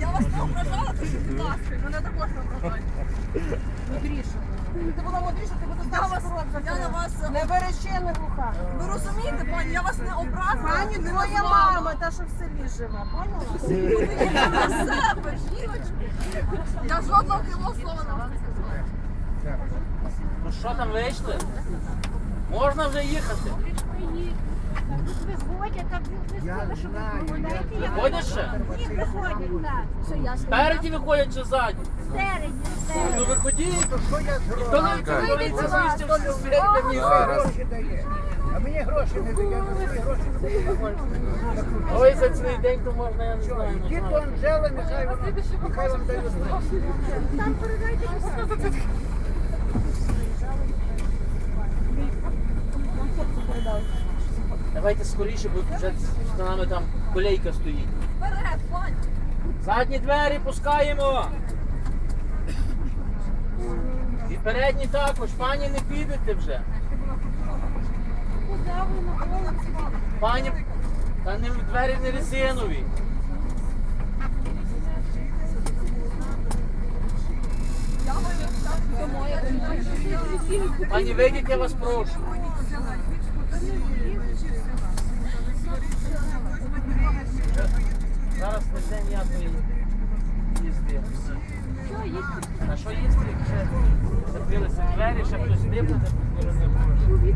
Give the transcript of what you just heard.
Я вас не ображала, ти будь ласка, мене також не ображають. Мудріше. Ти була мудріша, ти була Я вас, я на вас, Не верещи, не глуха. ви розумієте, пані, я вас не образила. Пані, не твоя мама, та що в селі живе, поняла? Подивіться на себе, жіночки. Я жодного кіло слова на вас не сказала. Ну що там вийшли? Можна вже їхати. Що помиляєте? я Я Виходять ще? Ні, виходять, так. Що я Спереді виходять чи ззаді? Спереді, Ну виходіть. Що я Хто не зроблю? відповідається вище всі спереді Мені мені. гроші дає. А мені гроші не дає, я за свої гроші не даю. Ой, за цілий день то можна, я не знаю. не до. Анжели, нехай вона, нехай вам дає знати. Там передайте, що Давайте скоріше, бо вже за нами там колейка стоїть. Вперед. Задні двері пускаємо. І передні також. Пані не підете вже. Пані, та не двері не резинові. Пані, вийдіть, я вас прошу. Зараз не день ніякої. Що? А що їсти? Закрилися двері, ще хтось дивиться, не